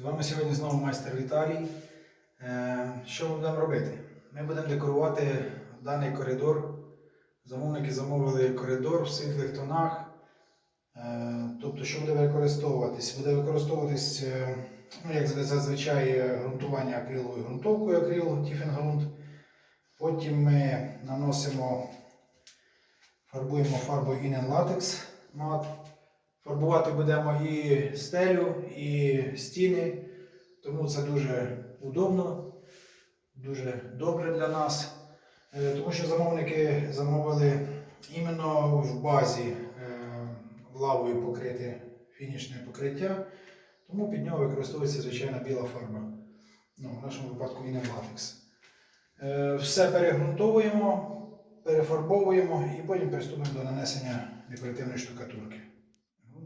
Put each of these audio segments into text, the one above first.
вами сьогодні знову майстер Віталій. Е, Що ми будемо робити? Ми будемо декорувати даний коридор. Замовники замовили коридор в світлих тонах. Е, Тобто, що буде використовуватись? Буде використовуватись, е, ну, як зазвичай, ґрунтування акриловою ґрунтовкою акрил Тіфенгрунт. Потім ми наносимо, фарбуємо фарбою Inen Latex мат. Фарбувати будемо і стелю, і стіни, тому це дуже удобно, дуже добре для нас. Е, Тому що замовники замовили іменно в базі е, лавою покрите фінішне покриття, тому під нього використовується звичайна біла фарба. Ну, в нашому випадку і не латекс. Е, Все перегрунтовуємо, перефарбовуємо і потім приступимо до нанесення декоративної штукатурки.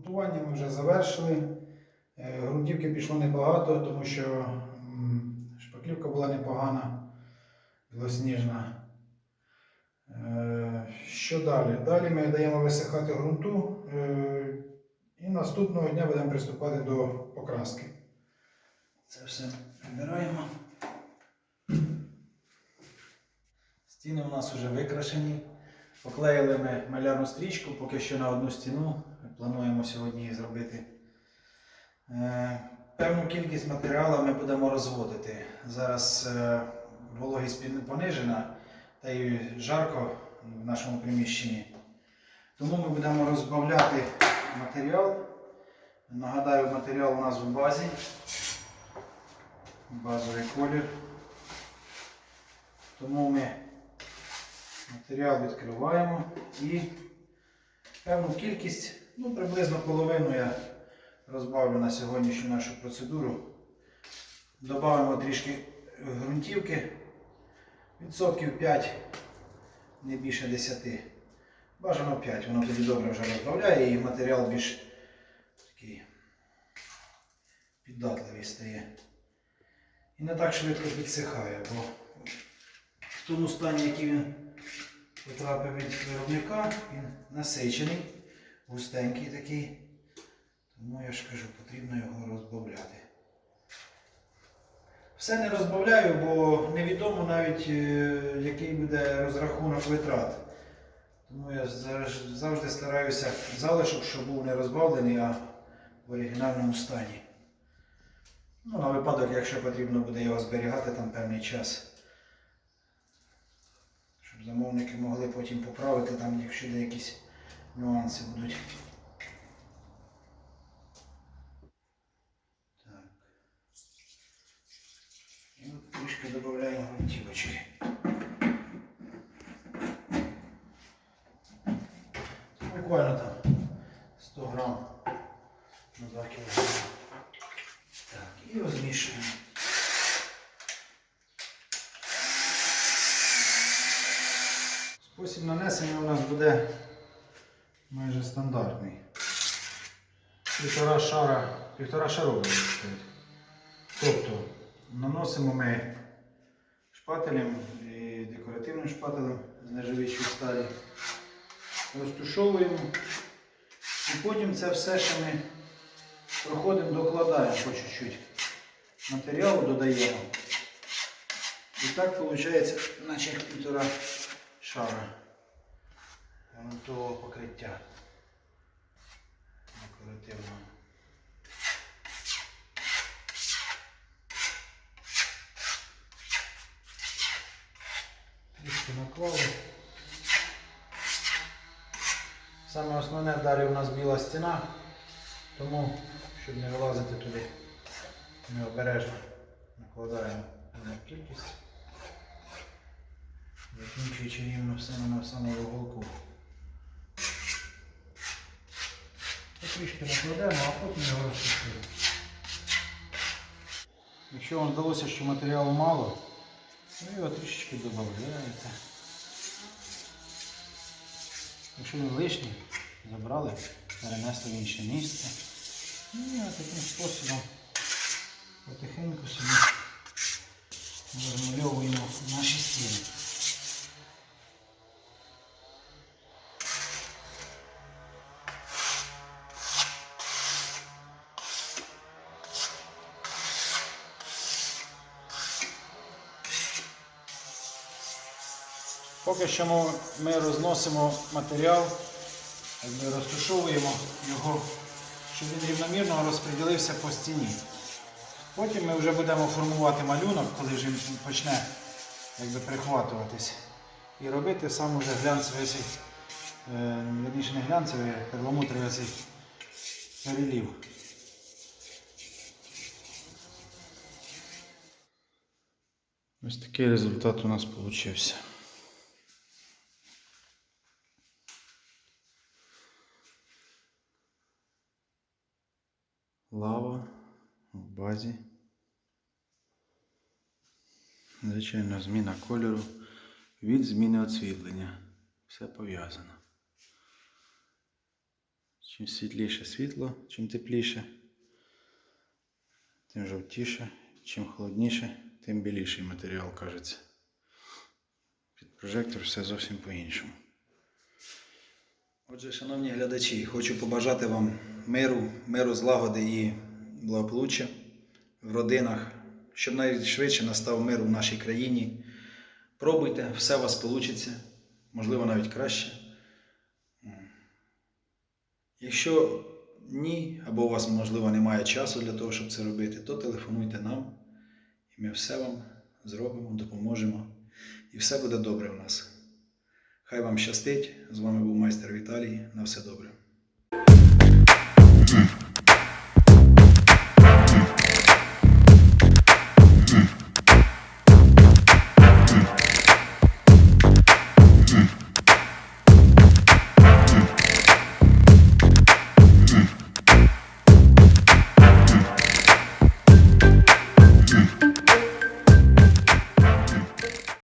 Грунтування ми вже завершили. Е, Грунтівки пішло небагато, тому що шпаклівка була непогана, білосніжна. Е, Що далі? Далі ми даємо висихати ґрунту е, і наступного дня будемо приступати до покраски. Це все прибираємо. Стіни у нас вже викрашені. Поклеїли ми малярну стрічку, поки що на одну стіну. Плануємо сьогодні зробити. Е, Певну кількість матеріалу ми будемо розводити. Зараз е, вологість понижена та й жарко в нашому приміщенні. Тому ми будемо розбавляти матеріал. Нагадаю, матеріал у нас в базі. Базовий колір. Тому ми матеріал відкриваємо і певну кількість, ну приблизно половину я розбавлю на сьогоднішню нашу процедуру. Добавимо трішки ґрунтівки, відсотків 5, не більше 10. Бажано 5, воно тоді добре вже розбавляє і матеріал більш такий піддатливий стає. І не так швидко підсихає, бо в тому стані, який він потрапив від виробника, він насичений, густенький такий. Тому я ж кажу, потрібно його розбавляти. Все не розбавляю, бо невідомо навіть е, який буде розрахунок витрат. Тому я завжди стараюся залишок, щоб був не розбавлений, а в оригінальному стані. Ну, на випадок, якщо потрібно буде його зберігати там певний час. Щоб замовники могли потім поправити там, якщо де якісь нюанси будуть. Так. І от трішки додаємо грунтівочки. Буквально там 100 грам на 2 кг. Так, і розмішуємо. Спосіб нанесення у нас буде майже стандартний. Півтора шара, півтора шаровий. Тобто наносимо ми шпателем і декоративним шпателем з нержавіючої сталі. Розтушовуємо. І потім це все ще ми проходимо, докладаємо по чуть-чуть. Матеріалу додаємо. І так виходить, наче півтора шара грунтового покриття декоративного. Трішки наклали. Саме основне в у нас біла стіна, тому, щоб не вилазити туди, ми обережно накладаємо на кількість, закінчуючи рівно все на самому вуголку. Трішки накладемо, а потім його розчистимо. Якщо вам здалося, що матеріалу мало, ви його трішечки додаєте. Якщо він лишній, забрали, перенесли в інше місце. Ну, І таким способом потихеньку собі розмальовуємо наші стіни. Поки що ми, розносимо матеріал, якби розташовуємо його, щоб він рівномірно розподілився по стіні. Потім ми вже будемо формувати малюнок, коли вже він почне якби, прихватуватись. І робити сам уже глянцевий, цей, е, вірніше не глянцевий, а перламутровий цей перелів. Ось такий результат у нас вийшов. Лава в базі. Звичайно, зміна кольору від зміни освітлення. Все пов'язано. Чим світліше світло, чим тепліше, тим жовтіше, чим холодніше, тим біліший матеріал кажеться. Під прожектор все зовсім по-іншому. Отже, шановні глядачі, хочу побажати вам миру, миру, злагоди і благополуччя в родинах, щоб найшвидше настав мир у нашій країні. Пробуйте, все у вас вийде, можливо, навіть краще. Якщо ні, або у вас, можливо, немає часу для того, щоб це робити, то телефонуйте нам, і ми все вам зробимо, допоможемо. І все буде добре у нас. Хай вам щастить. З вами був майстер Віталій. На все добре. Mm-hmm.